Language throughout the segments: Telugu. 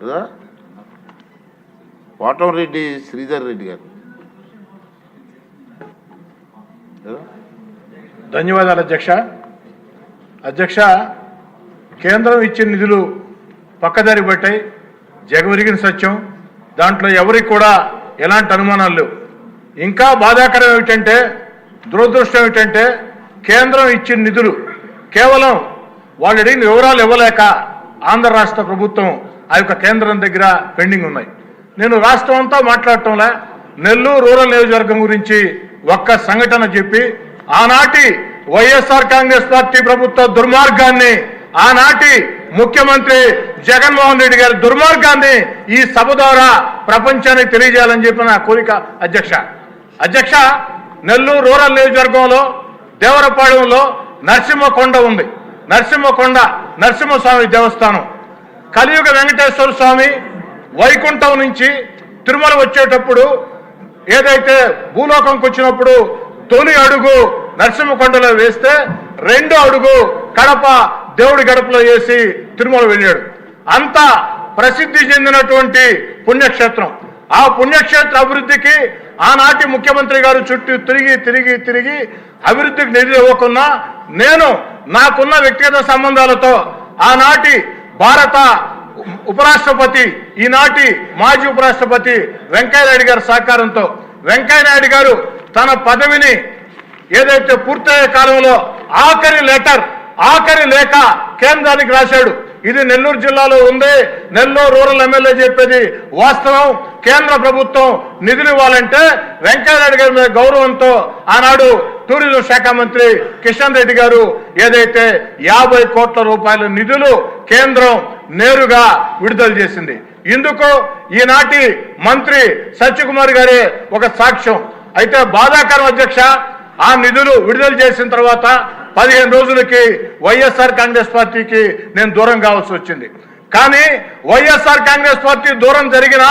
కదా వాటంరెడ్డి శ్రీధర్ రెడ్డి గారు. ధన్యవాదాలు అధ్యక్ష. అధ్యక్ష కేంద్రం ఇచ్చిన నిధులు పక్కదారి పట్టాయి. జగవిరిగిన సత్యం. దాంట్లో ఎవరికి కూడా ఎలాంటి అనుమానాలు లేవు. ఇంకా బాధాకరం ఏమిటంటే దురదృష్టం ఏమిటంటే కేంద్రం ఇచ్చిన నిధులు కేవలం వాళ్ళు అడిగిన వివరాలు ఇవ్వలేక ఆంధ్ర రాష్ట్ర ప్రభుత్వం ఆ యొక్క కేంద్రం దగ్గర పెండింగ్ ఉన్నాయి. నేను రాష్ట్రం అంతా మాట్లాడటంలా. నెల్లూరు రూరల్ నియోజకవర్గం గురించి ఒక్క సంఘటన చెప్పి ఆనాటి వైఎస్ఆర్ కాంగ్రెస్ పార్టీ ప్రభుత్వ దుర్మార్గాన్ని ఆనాటి ముఖ్యమంత్రి జగన్మోహన్ రెడ్డి గారి దుర్మార్గాన్ని ఈ సభ ద్వారా ప్రపంచానికి తెలియజేయాలని చెప్పిన నా కోరిక అధ్యక్ష. అధ్యక్ష నెల్లూరు రూరల్ నియోజకవర్గంలో దేవరపాళెంలో నరసింహకొండ ఉంది. నరసింహకొండ నరసింహస్వామి దేవస్థానం. కలియుగ వెంకటేశ్వర స్వామి వైకుంఠం నుంచి తిరుమల వచ్చేటప్పుడు ఏదైతే భూలోకంకి వచ్చినప్పుడు తొలి అడుగు నరసింహకొండలో వేస్తే రెండో అడుగు కడప దేవుడి గడపలో వేసి తిరుమల వెళ్ళాడు. అంత ప్రసిద్ధి చెందినటువంటి పుణ్యక్షేత్రం. ఆ పుణ్యక్షేత్ర అభివృద్ధికి ఆనాటి ముఖ్యమంత్రి గారు చుట్టూ తిరిగి తిరిగి తిరిగి అభివృద్ధికి నిధులు ఇవ్వకున్నా నేను నాకున్న వ్యక్తిగత సంబంధాలతో ఆనాటి భారత ఉపరాష్ట్రపతి ఈనాటి మాజీ ఉపరాష్ట్రపతి వెంకయ్యనాయుడు గారి సహకారంతో వెంకయ్యనాయుడు గారు తన పదవిని ఏదైతే పూర్తయ్యే కాలంలో ఆఖరి లెటర్ ఆఖరి లేఖ కేంద్రానికి రాశాడు. ఇది నెల్లూరు జిల్లాలో ఉంది. నెల్లూరు రూరల్ ఎమ్మెల్యే చెప్పేది వాస్తవం. కేంద్ర ప్రభుత్వం నిధులు ఇవ్వాలంటే వెంకయ్యనాయుడు గారి మీద గౌరవంతో ఆనాడు టూరిజం శాఖ మంత్రి కిషన్ రెడ్డి గారు ఏదైతే యాభై కోట్ల రూపాయల నిధులు కేంద్రం నేరుగా విడుదల చేసింది. ఇందుకు ఈనాటి మంత్రి సత్యకుమార్ గారే ఒక సాక్ష్యం. అయితే బాధాకరం అధ్యక్ష ఆ నిధులు విడుదల చేసిన తర్వాత పదిహేను రోజులకి వైఎస్ఆర్ కాంగ్రెస్ పార్టీకి నేను దూరం కావాల్సి వచ్చింది. కానీ వైఎస్ఆర్ కాంగ్రెస్ పార్టీ దూరం జరిగినా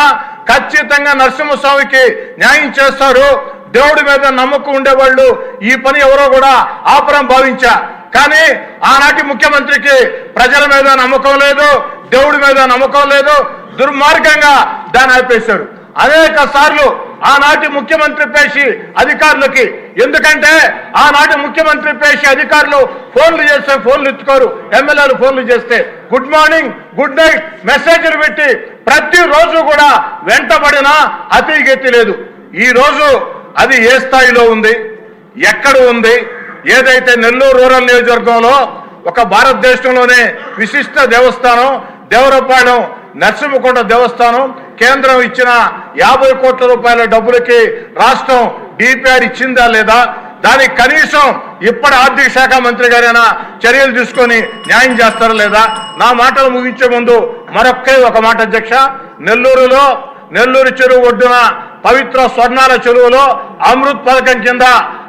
ఖచ్చితంగా నరసింహస్వామికి న్యాయం చేస్తారు. దేవుడి మీద నమ్మకం ఉండేవాళ్ళు ఈ పని ఎవరో కూడా ఆపరం భావించా. కానీ ఆనాటి ముఖ్యమంత్రికి ప్రజల మీద నమ్మకం లేదు దేవుడి మీద నమ్మకం లేదు దుర్మార్గంగా దాన్ని ఆపేశారు. అనేక సార్లు ఆనాటి ముఖ్యమంత్రి పేషి అధికారులకి ఎందుకంటే ఆనాటి ముఖ్యమంత్రి పేషి అధికారులు ఫోన్లు చేస్తే ఫోన్లు ఎత్తుకోరు ఎమ్మెల్యేలు ఫోన్లు చేస్తే. గుడ్ మార్నింగ్ గుడ్ నైట్ మెసేజ్లు పెట్టి ప్రతిరోజు కూడా వెంటబడినా అతిగెత్తి లేదు. ఈ రోజు అది ఏ స్థాయిలో ఉంది? ఎక్కడ ఉంది? ఏదైతే నెల్లూరు రూరల్ నియోజకవర్గంలో ఒక భారతదేశంలోనే విశిష్ట దేవస్థానం దేవరపాలెం నరసింహకొండ దేవస్థానం కేంద్రం ఇచ్చిన యాభై కోట్ల రూపాయల డబ్బులకి రాష్ట్రం డిపిఆర్ ఇచ్చిందా లేదా? దానికి కనీసం ఇప్పటి ఆర్థిక శాఖ మంత్రి గారైనా చర్యలు తీసుకొని న్యాయం చేస్తారా లేదా? నా మాటలు ముగించే ముందు మరొక్కే ఒక మాట అధ్యక్ష. నెల్లూరులో నెల్లూరు చెరువు ఒడ్డున పవిత్ర స్వర్ణాల చెరువులో అమృత్ పథకం కింద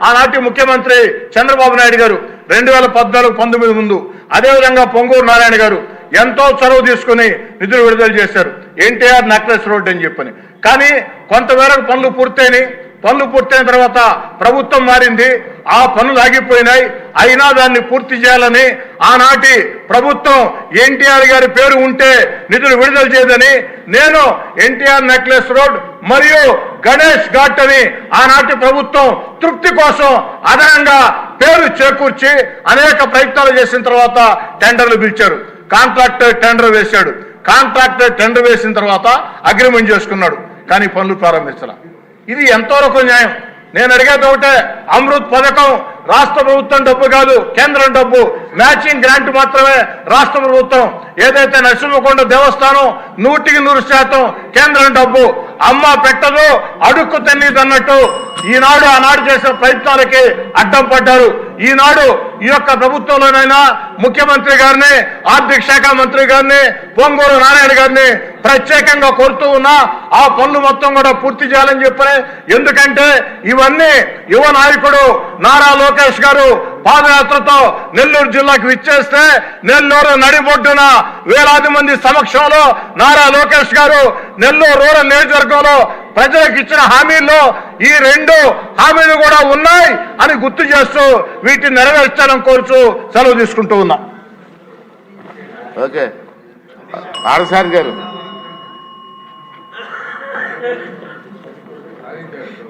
ఆనాటి ముఖ్యమంత్రి చంద్రబాబు నాయుడు గారు రెండు వేల పద్నాలుగు పంతొమ్మిది ముందు అదేవిధంగా పొంగూరు నారాయణ గారు ఎంతో చొరవ తీసుకుని నిధులు విడుదల చేశారు. ఎన్టీఆర్ నెక్లెస్ రోడ్ అని చెప్పని. కానీ కొంతమేరకు పనులు పూర్తయినాయి. పనులు పూర్తయిన తర్వాత ప్రభుత్వం మారింది. ఆ పనులు ఆగిపోయినాయి. అయినా దాన్ని పూర్తి చేయాలని ఆనాటి ప్రభుత్వం ఎన్టీఆర్ గారి పేరు ఉంటే నిధులు విడుదల చేయదని నేను ఎన్టీఆర్ నెక్లెస్ రోడ్ మరియు గణేష్ ఘాట్ అని ఆనాటి ప్రభుత్వం తృప్తి కోసం అదనంగా పేరు చేకూర్చి అనేక ప్రయత్నాలు చేసిన తర్వాత టెండర్లు పిలిచారు. కాంట్రాక్టర్ టెండర్ వేశాడు. కాంట్రాక్టర్ టెండర్ వేసిన తర్వాత అగ్రిమెంట్ చేసుకున్నాడు. కానీ పనులు ప్రారంభించాల. ఇది ఎంతవరకు న్యాయం? నేను అడిగేది ఒకటే అమృత్ పథకం రాష్ట్ర ప్రభుత్వం డబ్బు కాదు కేంద్రం డబ్బు. మ్యాచింగ్ గ్రాంట్ మాత్రమే రాష్ట్ర ప్రభుత్వం. ఏదైతే నరసింహకొండ దేవస్థానం నూటికి నూరు శాతం కేంద్రం డబ్బు. అమ్మ పెట్టదు అడుక్కు తెన్నీదన్నట్టు ఈనాడు ఆనాడు చేసిన ప్రయత్నాలకి అడ్డం పడ్డారు. ఈనాడు ఈ యొక్క ప్రభుత్వంలోనైనా ముఖ్యమంత్రి గారిని ఆర్థిక శాఖ మంత్రి గారిని పొంగూరు నారాయణ గారిని ప్రత్యేకంగా కోరుతూ ఉన్నా ఆ పనులు మొత్తం కూడా పూర్తి చేయాలని చెప్పారు ఎందుకంటే ఇవన్నీ యువ నాయకుడు నారా లోకేష్ గారు పాదయాత్రతో నెల్లూరు జిల్లాకు విచ్చేస్తే నెల్లూరు నడిబొడ్డున వేలాది మంది సమక్షంలో నారా లోకేష్ గారు నెల్లూరు రూరల్ నియోజకవర్గంలో ప్రజలకు ఇచ్చిన హామీల్లో ఈ రెండు హామీలు కూడా ఉన్నాయి అని గుర్తు చేస్తూ వీటిని నెరవేర్చాలని కోరుచు సెలవు తీసుకుంటూ ఉన్నా. ఓకే. సార్ గారు.